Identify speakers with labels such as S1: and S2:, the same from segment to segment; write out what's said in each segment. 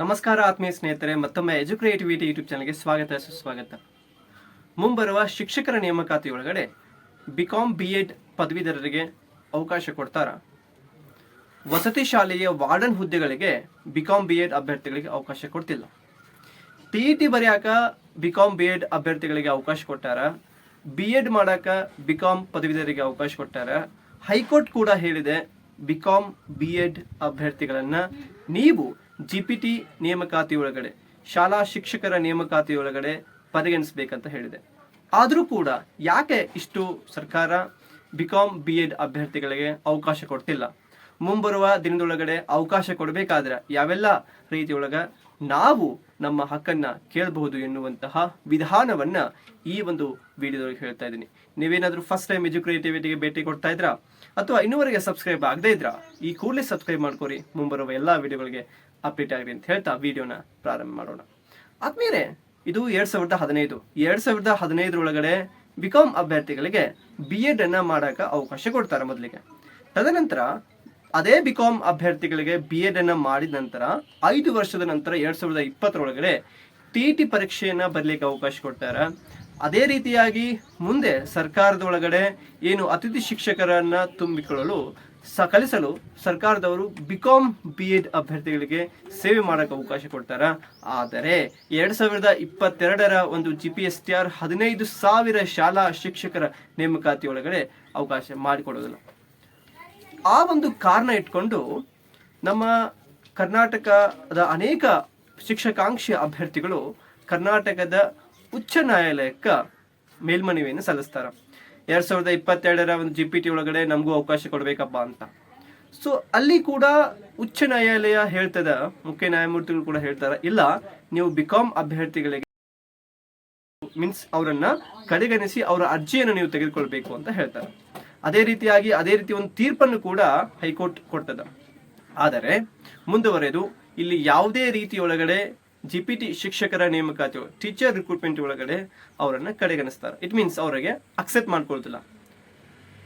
S1: ನಮಸ್ಕಾರ ಆತ್ಮೀಯ ಸ್ನೇಹಿತರೆ, ಮತ್ತೊಮ್ಮೆ ಎಜುಕ್ರಿಯೇಟಿವಿಟಿ ಯೂಟ್ಯೂಬ್ ಚಾನಲ್ಗೆ ಸ್ವಾಗತ, ಸುಸ್ವಾಗತ. ಮುಂಬರುವ ಶಿಕ್ಷಕರ ನೇಮಕಾತಿ ಒಳಗಡೆ ಬಿ ಕಾಮ್ ಬಿ ಎಡ್ ಪದವೀಧರರಿಗೆ ಅವಕಾಶ ಕೊಡ್ತಾರ. ವಸತಿ ಶಾಲೆಯ ವಾರ್ಡನ್ ಹುದ್ದೆಗಳಿಗೆ ಬಿ ಕಾಮ್ ಬಿ ಎಡ್ ಅಭ್ಯರ್ಥಿಗಳಿಗೆ ಅವಕಾಶ ಕೊಡ್ತಿಲ್ಲ. ಟಿ ಇ ಟಿ ಬರೆಯಾಕ ಬಿ ಬಿ ಎಡ್ ಅಭ್ಯರ್ಥಿಗಳಿಗೆ ಅವಕಾಶ ಕೊಟ್ಟಾರ. ಬಿ ಎಡ್ ಮಾಡಾಕ ಬಿ ಪದವೀಧರಿಗೆ ಅವಕಾಶ ಕೊಟ್ಟಾರ. ಹೈಕೋರ್ಟ್ ಕೂಡ ಹೇಳಿದೆ ಬಿ ಕಾಮ್ ಬಿ ಎಡ್ ಅಭ್ಯರ್ಥಿಗಳನ್ನು ನೀವು ಜಿ ಪಿ ಟಿ ನೇಮಕಾತಿ ಒಳಗಡೆ, ಶಾಲಾ ಶಿಕ್ಷಕರ ನೇಮಕಾತಿ ಒಳಗಡೆ ಪರಿಗಣಿಸಬೇಕಂತ ಹೇಳಿದೆ. ಆದರೂ ಕೂಡ ಯಾಕೆ ಇಷ್ಟು ಸರ್ಕಾರ ಬಿಕಾಂ ಬಿ ಎಡ್ ಅಭ್ಯರ್ಥಿಗಳಿಗೆ ಅವಕಾಶ ಕೊಡ್ತಿಲ್ಲ? ಮುಂಬರುವ ದಿನದೊಳಗಡೆ ಅವಕಾಶ ಕೊಡಬೇಕಾದ್ರೆ ಯಾವೆಲ್ಲ ರೀತಿಯೊಳಗೆ ನಾವು ನಮ್ಮ ಹಕ್ಕನ್ನ ಕೇಳಬಹುದು ಎನ್ನುವಂತಹ ವಿಧಾನವನ್ನ ಈ ಒಂದು ವಿಡಿಯೋದೊಳಗೆ ಹೇಳ್ತಾ ಇದ್ದೀನಿ. ನೀವೇನಾದರೂ ಫಸ್ಟ್ ಟೈಮ್ ಎಜುಕ್ರೇಟಿವಿಟಿಗೆ ಭೇಟಿ ಕೊಡ್ತಾ ಇದ್ರಾ? ಅಥವಾ ಇನ್ನೂವರೆಗೆ ಸಬ್ಸ್ಕ್ರೈಬ್ ಆಗದೇ ಇದ್ರಾ? ಈ ಕೂಡಲೇ ಸಬ್ಸ್ಕ್ರೈಬ್ ಮಾಡ್ಕೊರಿ. ಮುಂಬರುವ ಎಲ್ಲಾ ವಿಡಿಯೋಗಳಿಗೆ ಅಪ್ಡೇಟ್ ಆಗಲಿ ಅಂತ ಹೇಳ್ತಾ ವಿಡಿಯೋನ ಪ್ರಾರಂಭ ಮಾಡೋಣ. ಆದ್ಮೇಲೆ ಇದು ಎರಡ್ ಸಾವಿರದ ಹದಿನೈದು. ಎರಡ್ ಸಾವಿರದ ಹದಿನೈದರೊಳಗಡೆ ಬಿಕಾಮ್ ಅಭ್ಯರ್ಥಿಗಳಿಗೆ ಬಿ ಎಡ್ ಅನ್ನ ಅವಕಾಶ ಕೊಡ್ತಾರೆ ಮೊದಲಿಗೆ. ತದನಂತರ ಅದೇ ಬಿಕಾಮ್ ಅಭ್ಯರ್ಥಿಗಳಿಗೆ ಬಿ ಎಡ್ ಅನ್ನ ಮಾಡಿದ ನಂತರ ಐದು ವರ್ಷದ ನಂತರ ಎರಡ್ ಸಾವಿರದ ಇಪ್ಪತ್ತರೊಳಗಡೆ ಟಿ ಟಿ ಪರೀಕ್ಷೆಯನ್ನ ಬರಲಿಕ್ಕೆ ಅವಕಾಶ ಕೊಡ್ತಾರೆ. ಅದೇ ರೀತಿಯಾಗಿ ಮುಂದೆ ಸರ್ಕಾರದೊಳಗಡೆ ಏನು ಅತಿಥಿ ಶಿಕ್ಷಕರನ್ನ ತುಂಬಿಕೊಳ್ಳಲು ಸ, ಕಲಿಸಲು ಸರ್ಕಾರದವರು ಬಿಕಾಮ್ ಬಿ ಎಡ್ ಅಭ್ಯರ್ಥಿಗಳಿಗೆ ಸೇವೆ ಮಾಡೋಕೆ ಅವಕಾಶ ಕೊಡ್ತಾರೆ? ಆದರೆ ಎರಡು ಸಾವಿರದ ಇಪ್ಪತ್ತೆರಡರ ಒಂದು G P S T R ಹದಿನೈದು ಸಾವಿರ ಶಾಲಾ ಶಿಕ್ಷಕರ ನೇಮಕಾತಿ ಒಳಗಡೆ ಅವಕಾಶ ಮಾಡಿಕೊಡೋದಿಲ್ಲ. ಆ ಒಂದು ಕಾರಣ ಇಟ್ಕೊಂಡು ನಮ್ಮ ಕರ್ನಾಟಕದ ಅನೇಕ ಶಿಕ್ಷಕಾಂಕ್ಷಿ ಅಭ್ಯರ್ಥಿಗಳು ಕರ್ನಾಟಕದ ಉಚ್ಚ ನ್ಯಾಯಾಲಯಕ್ಕೆ ಮೇಲ್ಮನವಿಯನ್ನು ಸಲ್ಲಿಸ್ತಾರೆ. ಎರಡ್ ಸಾವಿರದ ಇಪ್ಪತ್ತೆರಡರ ಒಂದು ಜಿ ಪಿ ಟಿ ಒಳಗಡೆ ನಮಗೂ ಅವಕಾಶ ಕೊಡಬೇಕಪ್ಪ ಅಂತ. ಸೊ ಅಲ್ಲಿ ಕೂಡ ಉಚ್ಚ ನ್ಯಾಯಾಲಯ ಹೇಳ್ತದ, ಮುಖ್ಯ ನ್ಯಾಯಮೂರ್ತಿಗಳು ಕೂಡ ಹೇಳ್ತಾರ, ಇಲ್ಲ, ನೀವು ಬಿಕಾಮ್ ಅಭ್ಯರ್ಥಿಗಳಿಗೆ ಮೀನ್ಸ್ ಅವರನ್ನ ಕಡೆಗಣಿಸಿ ಅವರ ಅರ್ಜಿಯನ್ನು ನೀವು ತೆಗೆದುಕೊಳ್ಬೇಕು ಅಂತ ಹೇಳ್ತಾರೆ. ಅದೇ ರೀತಿಯಾಗಿ, ಅದೇ ರೀತಿ ಒಂದು ತೀರ್ಪನ್ನು ಕೂಡ ಹೈಕೋರ್ಟ್ ಕೊಡ್ತದ. ಆದರೆ, ಮುಂದುವರೆದು, ಇಲ್ಲಿ ಯಾವುದೇ ರೀತಿಯೊಳಗಡೆ ಜಿ ಪಿ ಟಿ ಶಿಕ್ಷಕರ ನೇಮಕಾತಿ ಟೀಚರ್ ರಿಕ್ರೂಟ್ಮೆಂಟ್ ಒಳಗಡೆ ಅವರನ್ನ ಕಡೆಗಣಿಸ್ತಾರೆ. ಇಟ್ ಮೀನ್ಸ್ ಅವರಿಗೆ ಅಕ್ಸೆಪ್ಟ್ ಮಾಡ್ಕೊಳ್ತಿಲ್ಲ.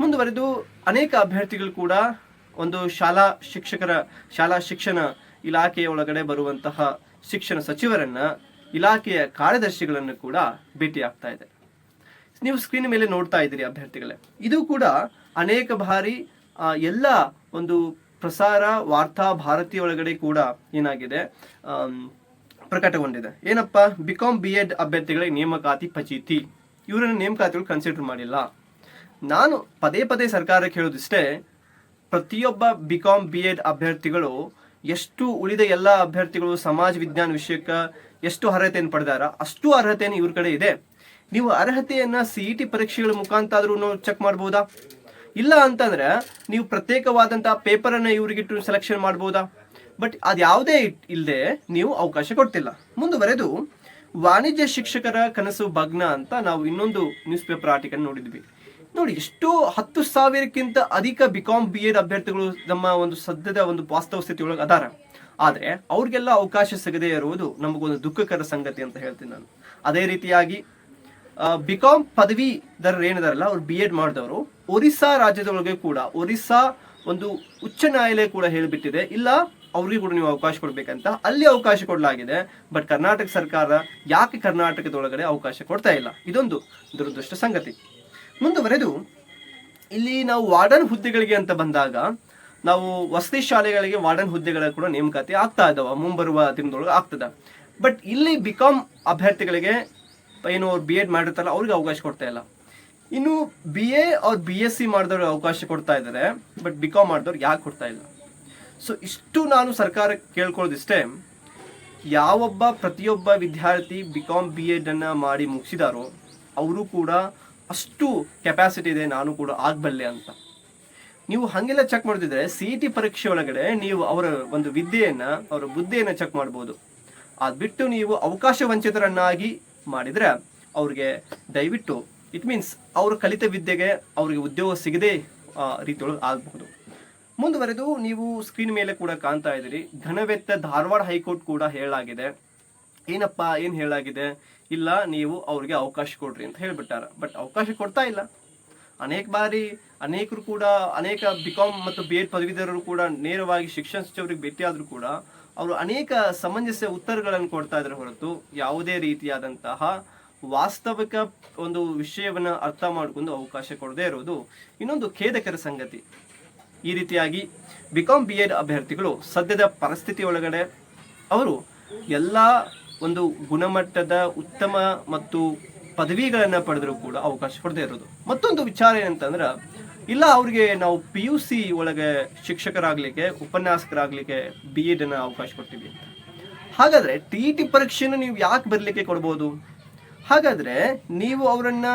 S1: ಮುಂದುವರೆದು ಅನೇಕ ಅಭ್ಯರ್ಥಿಗಳು ಕೂಡ ಒಂದು ಶಾಲಾ ಶಿಕ್ಷಕರ, ಶಾಲಾ ಶಿಕ್ಷಣ ಇಲಾಖೆಯ ಒಳಗಡೆ ಬರುವಂತಹ ಶಿಕ್ಷಣ ಸಚಿವರನ್ನ, ಇಲಾಖೆಯ ಕಾರ್ಯದರ್ಶಿಗಳನ್ನು ಕೂಡ ಭೇಟಿ ಆಗ್ತಾ ಇದೆ. ನೀವು ಸ್ಕ್ರೀನ್ ಮೇಲೆ ನೋಡ್ತಾ ಇದ್ದೀರಿ ಅಭ್ಯರ್ಥಿಗಳೇ. ಇದು ಕೂಡ ಅನೇಕ ಬಾರಿ ಎಲ್ಲ ಒಂದು ಪ್ರಸಾರ ವಾರ್ತಾ ಭಾರತಿ ಒಳಗಡೆ ಕೂಡ ಏನಾಗಿದೆ ಪ್ರಕಟಗೊಂಡಿದೆ. ಏನಪ್ಪ? ಬಿಕಾಮ್ ಬಿ ಎಡ್ ಅಭ್ಯರ್ಥಿಗಳಿಗೆ ನೇಮಕಾತಿ ಪಚೀತಿ. ಇವರನ್ನ ನೇಮಕಾತಿಗಳು ಕನ್ಸಿಡರ್ ಮಾಡಿಲ್ಲ. ನಾನು ಪದೇ ಪದೇ ಸರ್ಕಾರಕ್ಕೆ ಹೇಳೋದಿಷ್ಟೇ, ಪ್ರತಿಯೊಬ್ಬ ಬಿಕಾಂ ಬಿ ಎಡ್ ಅಭ್ಯರ್ಥಿಗಳು ಎಷ್ಟು ಉಳಿದ ಎಲ್ಲ ಅಭ್ಯರ್ಥಿಗಳು ಸಮಾಜ ವಿಜ್ಞಾನ ವಿಷಯಕ್ಕೆ ಎಷ್ಟು ಅರ್ಹತೆಯನ್ನು ಪಡೆದಾರ, ಅಷ್ಟು ಅರ್ಹತೆಯನ್ನು ಇವ್ರ ಕಡೆ ಇದೆ. ನೀವು ಅರ್ಹತೆಯನ್ನು ಸಿ ಇ ಟಿ ಪರೀಕ್ಷೆಗಳ ಮುಖಾಂತರ ಚೆಕ್ ಮಾಡ್ಬೋದಾ? ಇಲ್ಲ ಅಂತಂದ್ರೆ, ನೀವು ಪ್ರತ್ಯೇಕವಾದಂತಹ ಪೇಪರನ್ನು ಇವ್ರಿಗಿಟ್ಟು ಸೆಲೆಕ್ಷನ್ ಮಾಡ್ಬೋದಾ? ಬಟ್ ಅದ್ಯಾವುದೇ ಇಲ್ಲದೆ ನೀವು ಅವಕಾಶ ಕೊಡ್ತಿಲ್ಲ. ಮುಂದುವರೆದು, ವಾಣಿಜ್ಯ ಶಿಕ್ಷಕರ ಕನಸು ಭಗ್ನ ಅಂತ ನಾವು ಇನ್ನೊಂದು ನ್ಯೂಸ್ ಪೇಪರ್ ಆರ್ಟಿಕಲ್ ನೋಡಿದ್ವಿ. ನೋಡಿ, ಎಷ್ಟೋ ಹತ್ತು ಸಾವಿರಕ್ಕಿಂತ ಅಧಿಕ ಬಿಕಾಮ್ ಬಿ ಎಡ್ ಅಭ್ಯರ್ಥಿಗಳು ನಮ್ಮ ಒಂದು ಸದ್ಯದ ಒಂದು ವಾಸ್ತವ ಸ್ಥಿತಿಯೊಳಗೆ ಅದಾರ. ಆದರೆ, ಅವ್ರಿಗೆಲ್ಲ ಅವಕಾಶ ಸಿಗದೇ ಇರುವುದು ನಮಗೊಂದು ದುಃಖಕರ ಸಂಗತಿ ಅಂತ ಹೇಳ್ತೀನಿ ನಾನು. ಅದೇ ರೀತಿಯಾಗಿ ಬಿಕಾಮ್ ಪದವಿದಾರರು ಏನಿದಾರಲ್ಲ, ಅವ್ರು ಬಿ ಎಡ್ ಮಾಡಿದವರು, ಒರಿಸ್ಸಾ ರಾಜ್ಯದೊಳಗೆ ಕೂಡ, ಒರಿಸ್ಸಾ ಒಂದು ಉಚ್ಚ ನ್ಯಾಯಾಲಯ ಕೂಡ ಹೇಳಿಬಿಟ್ಟಿದೆ. ಇಲ್ಲ ಅವ್ರಿಗೆ ಕೂಡ ನೀವು ಅವಕಾಶ ಕೊಡಬೇಕಂತ ಅಲ್ಲಿ ಅವಕಾಶ ಕೊಡಲಾಗಿದೆ. ಬಟ್ ಕರ್ನಾಟಕ ಸರ್ಕಾರ ಯಾಕೆ ಕರ್ನಾಟಕದೊಳಗಡೆ ಅವಕಾಶ ಕೊಡ್ತಾ ಇಲ್ಲ? ಇದೊಂದು ದುರದೃಷ್ಟ ಸಂಗತಿ. ಮುಂದುವರೆದು, ಇಲ್ಲಿ ನಾವು ವಾರ್ಡನ್ ಹುದ್ದೆಗಳಿಗೆ ಅಂತ ಬಂದಾಗ, ನಾವು ವಸತಿ ಶಾಲೆಗಳಿಗೆ ವಾರ್ಡನ್ ಹುದ್ದೆಗಳ ಕೂಡ ನೇಮಕಾತಿ ಆಗ್ತಾ ಇದ್ದಾವೆ. ಮುಂಬರುವ ದಿನದೊಳಗೆ ಆಗ್ತದ. ಬಟ್ ಇಲ್ಲಿ ಬಿಕಾಮ್ ಅಭ್ಯರ್ಥಿಗಳಿಗೆ ಏನು ಅವ್ರು ಬಿ ಎಡ್ ಮಾಡಿರ್ತಾರಲ್ಲ, ಅವ್ರಿಗೆ ಅವಕಾಶ ಕೊಡ್ತಾ ಇಲ್ಲ. ಇನ್ನು ಬಿ ಎ ಅವ್ರು ಬಿ ಎಸ್ ಸಿ ಮಾಡಿದವ್ರಿಗೆ ಅವಕಾಶ ಕೊಡ್ತಾ ಇದ್ದಾರೆ. ಬಟ್ ಬಿ ಕಾಮ್ ಮಾಡಿದವ್ರಿಗೆ ಯಾಕೆ ಕೊಡ್ತಾ ಇಲ್ಲ? ಸೊ ಇಷ್ಟು ನಾನು ಸರ್ಕಾರಕ್ಕೆ ಕೇಳ್ಕೊಳ್ಳೋದಿಷ್ಟೇ, ಯಾವೊಬ್ಬ ಪ್ರತಿಯೊಬ್ಬ ವಿದ್ಯಾರ್ಥಿ ಬಿ ಕಾಮ್ ಬಿ ಎಡನ್ನು ಮಾಡಿ ಮುಗಿಸಿದಾರೋ, ಅವರು ಕೂಡ ಅಷ್ಟು ಕೆಪಾಸಿಟಿ ಇದೆ, ನಾನು ಕೂಡ ಆಗಬಲ್ಲೆ ಅಂತ. ನೀವು ಹಾಗೆಲ್ಲ ಚೆಕ್ ಮಾಡ್ತಿದ್ರೆ ಸಿ ಟಿ ಪರೀಕ್ಷೆ ಒಳಗಡೆ ನೀವು ಅವರ ಒಂದು ವಿದ್ಯೆಯನ್ನು, ಅವರ ಬುದ್ಧಿಯನ್ನು ಚೆಕ್ ಮಾಡ್ಬೋದು. ಅದು ಬಿಟ್ಟು ನೀವು ಅವಕಾಶ ವಂಚಿತರನ್ನಾಗಿ ಮಾಡಿದ್ರೆ, ಅವ್ರಿಗೆ ದಯವಿಟ್ಟು ಇಟ್ ಮೀನ್ಸ್ ಅವರು ಕಲಿತ ವಿದ್ಯೆಗೆ ಅವ್ರಿಗೆ ಉದ್ಯೋಗ ಸಿಗದೇ ರೀತಿಯೊಳಗೆ ಆಗಬಹುದು. ಮುಂದುವರೆದು ನೀವು ಸ್ಕ್ರೀನ್ ಮೇಲೆ ಕೂಡ ಕಾಣ್ತಾ ಇದ್ದೀರಿ. ಘನವೆತ್ತ ಧಾರವಾಡ ಹೈಕೋರ್ಟ್ ಕೂಡ ಹೇಳಲಾಗಿದೆ. ಏನಪ್ಪ, ಏನ್ ಹೇಳಾಗಿದೆ ಇಲ್ಲ, ನೀವು ಅವ್ರಿಗೆ ಅವಕಾಶ ಕೊಡ್ರಿ ಅಂತ ಹೇಳ್ಬಿಟ್ಟಾರ. ಬಟ್ ಅವಕಾಶ ಕೊಡ್ತಾ ಇಲ್ಲ. ಅನೇಕ ಬಾರಿ ಅನೇಕರು ಕೂಡ, ಅನೇಕ ಬಿಕಾಮ್ ಮತ್ತು ಬಿ ಎಡ್ ಪದವೀಧರರು ಕೂಡ ನೇರವಾಗಿ ಶಿಕ್ಷಣ ಸಚಿವರಿಗೆ ಭೇಟಿಯಾದರೂ ಕೂಡ ಅವರು ಅನೇಕ ಸಮಂಜಸ ಉತ್ತರಗಳನ್ನು ಕೊಡ್ತಾ ಇದ್ದಾರೆ ಹೊರತು ಯಾವುದೇ ರೀತಿಯಾದಂತಹ ವಾಸ್ತವಿಕ ಒಂದು ವಿಷಯವನ್ನ ಅರ್ಥ ಮಾಡಿಕೊಂಡು ಅವಕಾಶ ಕೊಡದೇ ಇರೋದು ಇನ್ನೊಂದು ಖೇದಕರ ಸಂಗತಿ. ಈ ರೀತಿಯಾಗಿ ಬಿಕಾಂ ಬಿ ಎಡ್ ಅಭ್ಯರ್ಥಿಗಳು ಸದ್ಯದ ಪರಿಸ್ಥಿತಿ ಒಳಗಡೆ ಅವರು ಎಲ್ಲ ಒಂದು ಗುಣಮಟ್ಟದ ಉತ್ತಮ ಮತ್ತು ಪದವಿಗಳನ್ನು ಪಡೆದರೂ ಕೂಡ ಅವಕಾಶ ಕೊಡದೇ ಇರೋದು. ಮತ್ತೊಂದು ವಿಚಾರ ಏನಂತಂದ್ರೆ, ಇಲ್ಲ ಅವ್ರಿಗೆ ನಾವು ಪಿ ಯು ಸಿ ಒಳಗೆ ಶಿಕ್ಷಕರಾಗ್ಲಿಕ್ಕೆ, ಉಪನ್ಯಾಸಕರಾಗ್ಲಿಕ್ಕೆ ಬಿ ಎಡನ್ನು ಅವಕಾಶ ಕೊಡ್ತೀವಿ ಅಂತ. ಹಾಗಾದ್ರೆ ಟಿ ಟಿ ಪರೀಕ್ಷೆನ ನೀವು ಯಾಕೆ ಬರಲಿಕ್ಕೆ ಕೊಡ್ಬೋದು? ಹಾಗಾದ್ರೆ ನೀವು ಅವರನ್ನ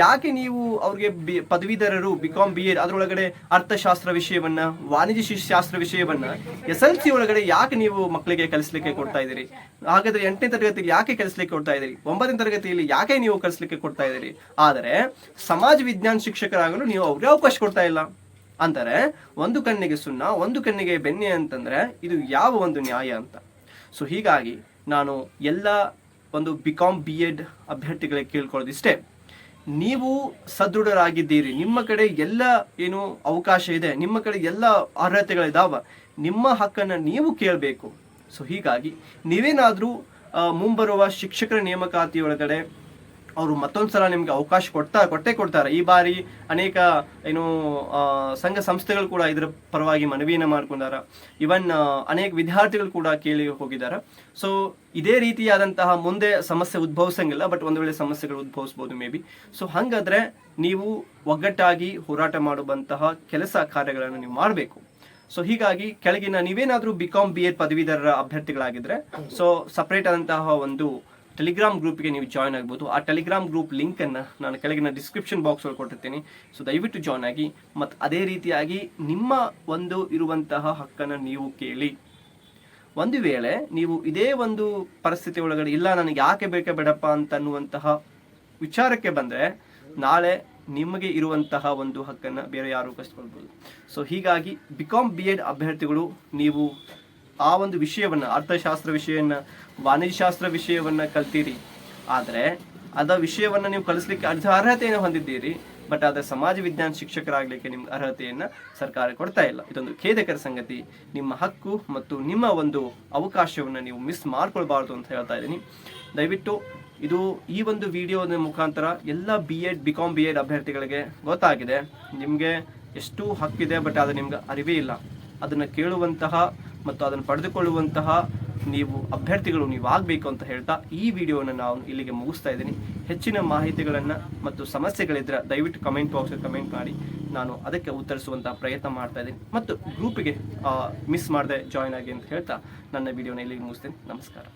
S1: ಯಾಕೆ ನೀವು ಅವ್ರಿಗೆ ಬಿ ಪದವೀಧರರು ಬಿ ಕಾಮ್ ಬಿ ಎಡ್ ಅದರೊಳಗಡೆ ಅರ್ಥಶಾಸ್ತ್ರ ವಿಷಯವನ್ನ, ವಾಣಿಜ್ಯ ಶಾಸ್ತ್ರ ವಿಷಯವನ್ನ ಎಸ್ ಎಲ್ ಸಿ ಒಳಗಡೆ ಯಾಕೆ ನೀವು ಮಕ್ಕಳಿಗೆ ಕಲಿಸ್ಲಿಕ್ಕೆ ಕೊಡ್ತಾ ಇದ್ದೀರಿ? ಹಾಗಾದ್ರೆ ಎಂಟನೇ ತರಗತಿಗೆ ಯಾಕೆ ಕಲಿಸ್ಲಿಕ್ಕೆ ಕೊಡ್ತಾ ಇದ್ದೀರಿ? ಒಂಬತ್ತನೇ ತರಗತಿಯಲ್ಲಿ ಯಾಕೆ ನೀವು ಕಲಿಸ್ಲಿಕ್ಕೆ ಕೊಡ್ತಾ ಇದ್ದೀರಿ? ಆದರೆ ಸಮಾಜ ವಿಜ್ಞಾನ ಶಿಕ್ಷಕರಾಗಲು ನೀವು ಅವ್ರಿಗೆ ಅವಕಾಶ ಕೊಡ್ತಾ ಇಲ್ಲ. ಅಂತಾರೆ ಒಂದು ಕಣ್ಣಿಗೆ ಸುಣ್ಣ, ಒಂದು ಕಣ್ಣಿಗೆ ಬೆನ್ನೆ ಅಂತಂದ್ರೆ ಇದು ಯಾವ ಒಂದು ನ್ಯಾಯ ಅಂತ. ಸೊ ಹೀಗಾಗಿ ನಾನು ಎಲ್ಲ ಒಂದು ಬಿ ಕಾಮ್ ಬಿ ಎಡ್ ಅಭ್ಯರ್ಥಿಗಳಿಗೆ ಕೇಳ್ಕೊಳ್ಳೋದಿಷ್ಟೇ. ನೀವು ಸದೃಢರಾಗಿದ್ದೀರಿ. ನಿಮ್ಮ ಕಡೆ ಎಲ್ಲ ಏನು ಅವಕಾಶ ಇದೆ, ನಿಮ್ಮ ಕಡೆ ಎಲ್ಲ ಅರ್ಹತೆಗಳಿದಾವ, ನಿಮ್ಮ ಹಕ್ಕನ್ನು ನೀವು ಕೇಳಬೇಕು. ಸೊ ಹೀಗಾಗಿ ನೀವೇನಾದರೂ ಮುಂಬರುವ ಶಿಕ್ಷಕರ ನೇಮಕಾತಿಯೊಳಗಡೆ ಅವರು ಮತ್ತೊಂದು ಸಲ ನಿಮ್ಗೆ ಅವಕಾಶ ಕೊಡ್ತಾ, ಕೊಟ್ಟೇ ಕೊಡ್ತಾರೆ. ಈ ಬಾರಿ ಅನೇಕ, ಏನು ಸಂಘ ಸಂಸ್ಥೆಗಳು ಕೂಡ ಇದರ ಪರವಾಗಿ ಮನವಿಯನ್ನು ಮಾಡ್ಕೊಂಡಾರ. ಇವನ್ ಅನೇಕ ವಿದ್ಯಾರ್ಥಿಗಳು ಕೂಡ ಕೇಳಿ ಹೋಗಿದ್ದಾರೆ. ಸೊ ಇದೇ ರೀತಿಯಾದಂತಹ ಮುಂದೆ ಸಮಸ್ಯೆ ಉದ್ಭವಿಸಂಗಿಲ್ಲ ಬಟ್ ಒಂದು ವೇಳೆ ಸಮಸ್ಯೆಗಳು ಉದ್ಭವಿಸ್ಬೋದು ಮೇ ಬಿ ಸೊ ಹಂಗಾದ್ರೆ ನೀವು ಒಗ್ಗಟ್ಟಾಗಿ ಹೋರಾಟ ಮಾಡುವಂತಹ ಕೆಲಸ ಕಾರ್ಯಗಳನ್ನು ನೀವು ಮಾಡಬೇಕು. ಸೊ ಹೀಗಾಗಿ ಕೆಳಗಿನ ನೀವೇನಾದ್ರೂ ಬಿಕಾಂ ಬಿ ಎಡ್ ಪದವೀಧರರ ಅಭ್ಯರ್ಥಿಗಳಾಗಿದ್ರೆ ಸೊ ಸಪರೇಟ್ ಆದಂತಹ ಒಂದು ಟೆಲಿಗ್ರಾಮ್ ಗ್ರೂಪ್ಗೆ ನೀವು ಜಾಯ್ನ್ ಆಗ್ಬೋದು. ಆ ಟೆಲಿಗ್ರಾಮ್ ಗ್ರೂಪ್ ಲಿಂಕ್ ಅನ್ನ ನಾನು ಕೆಳಗಿನ ಡಿಸ್ಕ್ರಿಪ್ಷನ್ ಬಾಕ್ಸ್ ಒಳಗೆ ಕೊಟ್ಟಿರ್ತೀನಿ. ಸೊ ದಯವಿಟ್ಟು ಜಾಯ್ನ್ ಆಗಿ ಮತ್ತು ಅದೇ ರೀತಿಯಾಗಿ ನಿಮ್ಮ ಒಂದು ಇರುವಂತಹ ಹಕ್ಕನ್ನು ನೀವು ಕೇಳಿ. ಒಂದು ವೇಳೆ ನೀವು ಇದೇ ಒಂದು ಪರಿಸ್ಥಿತಿ ಒಳಗಡೆ, ಇಲ್ಲ ನನಗೆ ಯಾಕೆ ಬೇಕೇ ಬೇಡಪ್ಪ ಅಂತ ಅನ್ನುವಂತಹ ವಿಚಾರಕ್ಕೆ ಬಂದರೆ ನಾಳೆ ನಿಮಗೆ ಇರುವಂತಹ ಒಂದು ಹಕ್ಕನ್ನು ಬೇರೆ ಯಾರು ಕಷ್ಟಕೊಳ್ಬೋದು ಸೊ ಹೀಗಾಗಿ ಬಿಕಾಮ್ ಬಿ ಎಡ್ ಅಭ್ಯರ್ಥಿಗಳು ನೀವು ಆ ಒಂದು ವಿಷಯವನ್ನು, ಅರ್ಥಶಾಸ್ತ್ರ ವಿಷಯವನ್ನ ವಾಣಿಜ್ಯಶಾಸ್ತ್ರ ವಿಷಯವನ್ನ ಕಲ್ತೀರಿ. ಆದರೆ ಅದ ವಿಷಯವನ್ನ ನೀವು ಕಲಿಸ್ಲಿಕ್ಕೆ ಅರ್ಧ ಅರ್ಹತೆಯನ್ನು ಹೊಂದಿದ್ದೀರಿ, ಬಟ್ ಆದರೆ ಸಮಾಜ ವಿಜ್ಞಾನ ಶಿಕ್ಷಕರಾಗಲಿಕ್ಕೆ ನಿಮ್ಮ ಅರ್ಹತೆಯನ್ನು ಸರ್ಕಾರ ಕೊಡ್ತಾ ಇಲ್ಲ. ಇದೊಂದು ಖೇದಕರ ಸಂಗತಿ. ನಿಮ್ಮ ಹಕ್ಕು ಮತ್ತು ನಿಮ್ಮ ಒಂದು ಅವಕಾಶವನ್ನು ನೀವು ಮಿಸ್ ಮಾಡ್ಕೊಳ್ಬಾರ್ದು ಅಂತ ಹೇಳ್ತಾ ಇದ್ದೀನಿ. ದಯವಿಟ್ಟು ಇದು ಈ ಒಂದು ವಿಡಿಯೋದ ಮುಖಾಂತರ ಎಲ್ಲ B Ed B Com B Ed ಅಭ್ಯರ್ಥಿಗಳಿಗೆ ಗೊತ್ತಾಗಿದೆ. ನಿಮಗೆ ಎಷ್ಟು ಹಕ್ಕಿದೆ, ಬಟ್ ಅದು ನಿಮ್ಗೆ ಅರಿವೇ ಇಲ್ಲ. ಅದನ್ನು ಕೇಳುವಂತಹ ಮತ್ತು ಅದನ್ನು ಪಡೆದುಕೊಳ್ಳುವಂತಹ ನೀವು ಅಭ್ಯರ್ಥಿಗಳು ನೀವು ಆಗಬೇಕು ಅಂತ ಹೇಳ್ತಾ ಈ ವಿಡಿಯೋನ ನಾವು ಇಲ್ಲಿಗೆ ಮುಗಿಸ್ತಾ ಇದ್ದೀನಿ. ಹೆಚ್ಚಿನ ಮಾಹಿತಿಗಳನ್ನು ಮತ್ತು ಸಮಸ್ಯೆಗಳಿದ್ರೆ ದಯವಿಟ್ಟು ಕಮೆಂಟ್ ಬಾಕ್ಸ್ ಕಮೆಂಟ್ ಮಾಡಿ. ನಾನು ಅದಕ್ಕೆ ಉತ್ತರಿಸುವಂಥ ಪ್ರಯತ್ನ ಮಾಡ್ತಾ ಇದ್ದೀನಿ. ಮತ್ತು ಗ್ರೂಪಿಗೆ ಮಿಸ್ ಮಾಡದೆ ಜಾಯ್ನ್ ಆಗಿ ಅಂತ ಹೇಳ್ತಾ ನನ್ನ ವಿಡಿಯೋನ ಇಲ್ಲಿಗೆ ಮುಗಿಸ್ತೇನೆ. ನಮಸ್ಕಾರ.